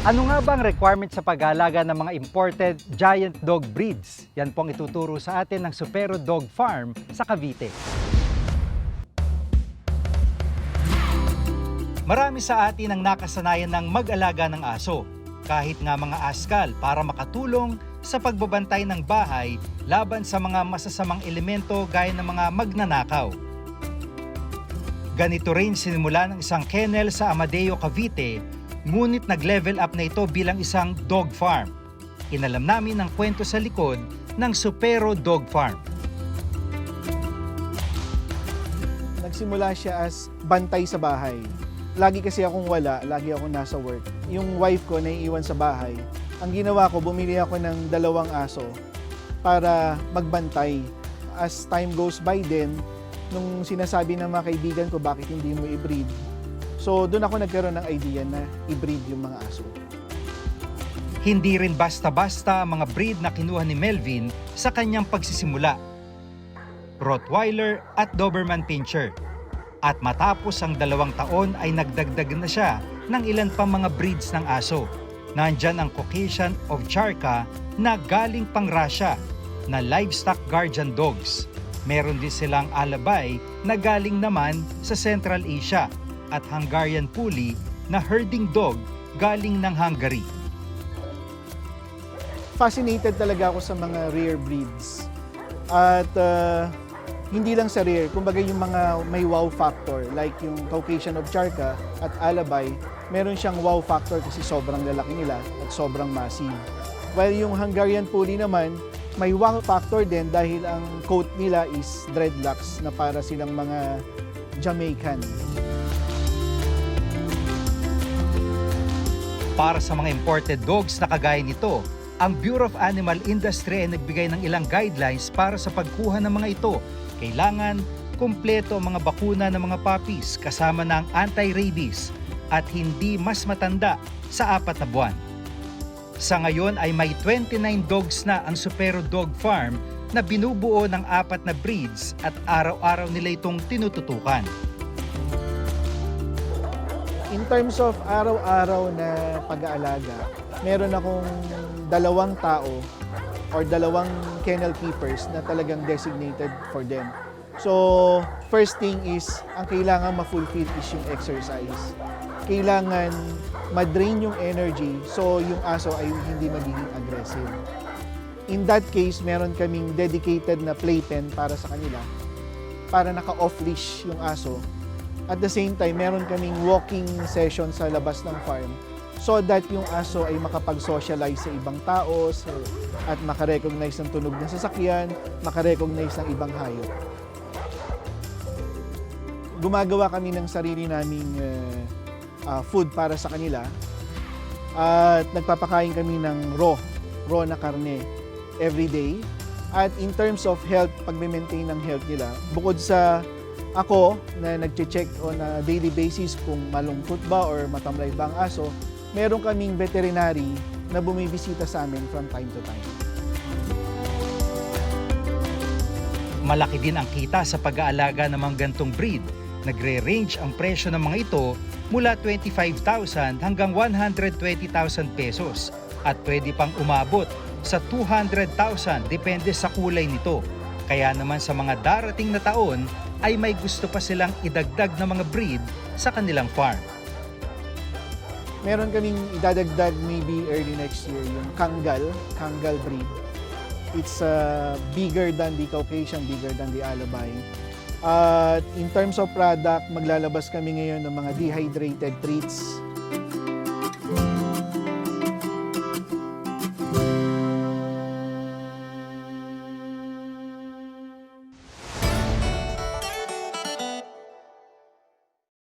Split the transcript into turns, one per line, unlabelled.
Ano nga ba ang requirement sa pag-aalaga ng mga imported giant dog breeds? Yan po ang ituturo sa atin ng Supero Dog Farm sa Cavite. Marami sa atin ang nakasanayan ng mag-alaga ng aso, kahit nga mga askal para makatulong sa pagbabantay ng bahay laban sa mga masasamang elemento gaya ng mga magnanakaw. Ganito rin sinimula ng isang kennel sa Amadeo, Cavite, ngunit nag-level up na ito bilang isang dog farm. Inalam namin ang kwento sa likod ng Supero Dog Farm.
Nagsimula siya as bantay sa bahay. Lagi kasi akong wala, lagi akong nasa work. Yung wife ko naiiwan sa bahay. Ang ginawa ko, bumili ako ng dalawang aso para magbantay. As time goes by din, nung sinasabi ng mga kaibigan ko bakit hindi mo i-breed, so doon ako nagkaroon ng idea na i-breed yung mga aso.
Hindi rin basta-basta mga breed na kinuha ni Melvin sa kanyang pagsisimula. Rottweiler at Doberman Pinscher. At matapos ang dalawang taon ay nagdagdag na siya ng ilan pang mga breeds ng aso. Nandyan ang Caucasian of Charka na galing pang Russia na livestock guardian dogs. Meron din silang alabay na galing naman sa Central Asia at Hungarian Puli na herding dog galing ng Hungary.
fascinated talaga ako sa mga rare breeds. At uh, hindi lang sa rare, kumbaga yung mga may wow factor, like yung Caucasian of Charka at Alabay, meron siyang wow factor kasi sobrang lalaki nila at sobrang massive. While yung Hungarian Puli naman, may wow factor din dahil ang coat nila is dreadlocks na para silang mga Jamaican.
Para sa mga imported dogs na kagaya nito, ang Bureau of Animal Industry ay nagbigay ng ilang guidelines para sa pagkuha ng mga ito. Kailangan kumpleto ang mga bakuna ng mga puppies kasama ng anti-rabies at hindi mas matanda sa apat na buwan. Sa ngayon ay may 29 dogs na ang Supero Dog Farm na binubuo ng apat na breeds at araw-araw nila itong tinututukan.
Terms of araw-araw na pag-aalaga, meron akong dalawang tao or dalawang kennel keepers na talagang designated for them. So, first thing is, ang kailangan ma-fulfill is yung exercise. Kailangan ma-drain yung energy so yung aso ay hindi magiging aggressive. In that case, meron kaming dedicated na playpen para sa kanila para naka-off leash yung aso at the same time, meron kaming walking session sa labas ng farm so that yung aso ay makapag-socialize sa ibang tao sa, at makarecognize ng tunog ng sasakyan, makarecognize ng ibang hayop. Gumagawa kami ng sarili naming uh, uh, food para sa kanila at nagpapakain kami ng raw, raw na karne every day. At in terms of health, pag-maintain ng health nila, bukod sa ako na nagche-check on a daily basis kung malungkot ba or matamlay ba ang aso, meron kaming veterinary na bumibisita sa amin from time to time.
Malaki din ang kita sa pag-aalaga ng mga gantong breed. Nagre-range ang presyo ng mga ito mula 25,000 hanggang 120,000 pesos at pwede pang umabot sa 200,000 depende sa kulay nito. Kaya naman sa mga darating na taon ay may gusto pa silang idagdag na mga breed sa kanilang farm.
Meron kaming idadagdag maybe early next year yung Kangal, Kangal breed. It's uh, bigger than the Caucasian, bigger than the Alabay. At in terms of product, maglalabas kami ngayon ng mga dehydrated treats.